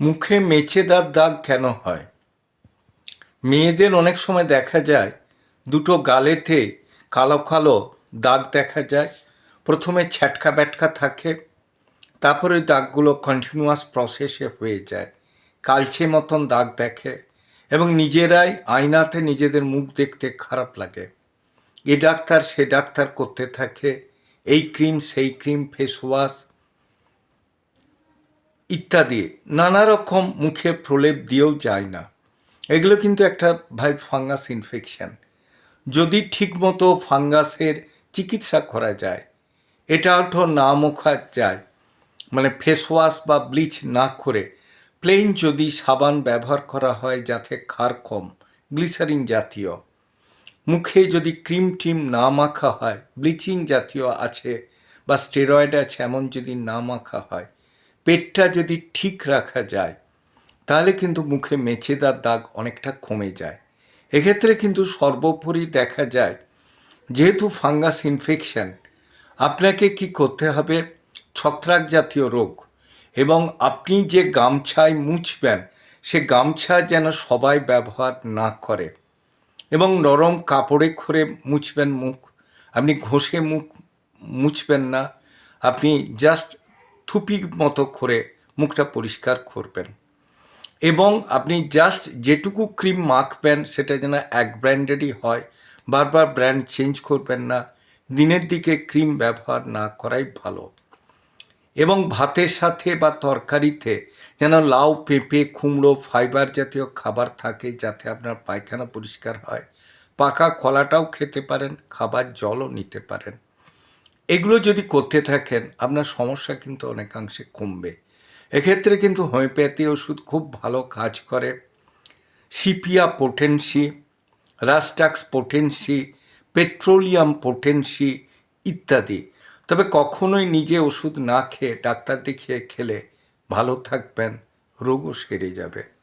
মুখে মেছেদার দাগ কেন হয়? মেয়েদের অনেক সময় দেখা যায়, দুটো গালেতে কালো কালো দাগ দেখা যায়। প্রথমে ছ্যাটকা ব্যাটকা থাকে, তারপরে দাগগুলো কন্টিনিউয়াস প্রসেসে হয়ে যায়। কালচে মতন দাগ দেখে এবং নিজেরাই আয়নাতে নিজেদের মুখ দেখতে খারাপ লাগে। এ ডাক্তার সে ডাক্তার করতে থাকে, এই ক্রিম সেই ক্রিম ফেস ওয়াশ ইত্যাদি নানা রকম মুখে প্রলেপ দিয়েও যায় না। এগুলো কিন্তু একটা ভাই ফাঙ্গাস ইনফেকশন। যদি ঠিকমতো ফাঙ্গাসের চিকিৎসা করা যায়, এটা তো না মোখা যায়। মানে ফেস ওয়াশ বা ব্লিচ না করে প্লেন যদি সাবান ব্যবহার করা হয় যাতে ক্ষার কম গ্লিসারিন জাতীয়। মুখে যদি ক্রিম টিম না মাখা হয় ব্লিচিং জাতীয় আছে বা স্টেরয়েড আছে, এমন যদি না মাখা হয় পেটটা যদি ঠিক রাখা যায়, তাহলে কিন্তু মুখে মেছেদার দাগ অনেকটা কমে যায়। এক্ষেত্রে কিন্তু সর্বোপরি দেখা যায়, যেহেতু ফাঙ্গাস ইনফেকশন, আপনাকে কি করতে হবে? ছত্রাক জাতীয় রোগ। এবং আপনি যে গামছায় মুছবেন, সে গামছা যেন সবাই ব্যবহার না করে। এবং নরম কাপড়ে করে মুছবেন মুখ। আপনি ঘষে মুখ মুছবেন না। আপনি জাস্ট থুপি মতো করে মুখটা পরিষ্কার করবেন। এবং আপনি জাস্ট যেটুকু ক্রিম মাখবেন, সেটা যেন এক ব্র্যান্ডেরই হয়। বারবার ব্র্যান্ড চেঞ্জ করবেন না। দিনের দিকে ক্রিম ব্যবহার না করাই ভালো। এবং ভাতের সাথে বা তরকারিতে যেন লাউ, পেঁপে, কুমড়ো ফাইবার জাতীয় খাবার থাকে, যাতে আপনার পায়খানা পরিষ্কার হয়। পাকা কলাটাও খেতে পারেন, খাবার জলও নিতে পারেন। এগুলো যদি করতে থাকেন, আপনার সমস্যা কিন্তু অনেকাংশে কমবে। এক্ষেত্রে কিন্তু হোমিওপ্যাথি ওষুধ খুব ভালো কাজ করে। Sepia potency, Rhus tox potency, petroleum potency ইত্যাদি। তবে কখনোই নিজে ওষুধ না খেয়ে ডাক্তার দেখিয়ে খেলে ভালো থাকবেন, রোগও সেরে যাবে।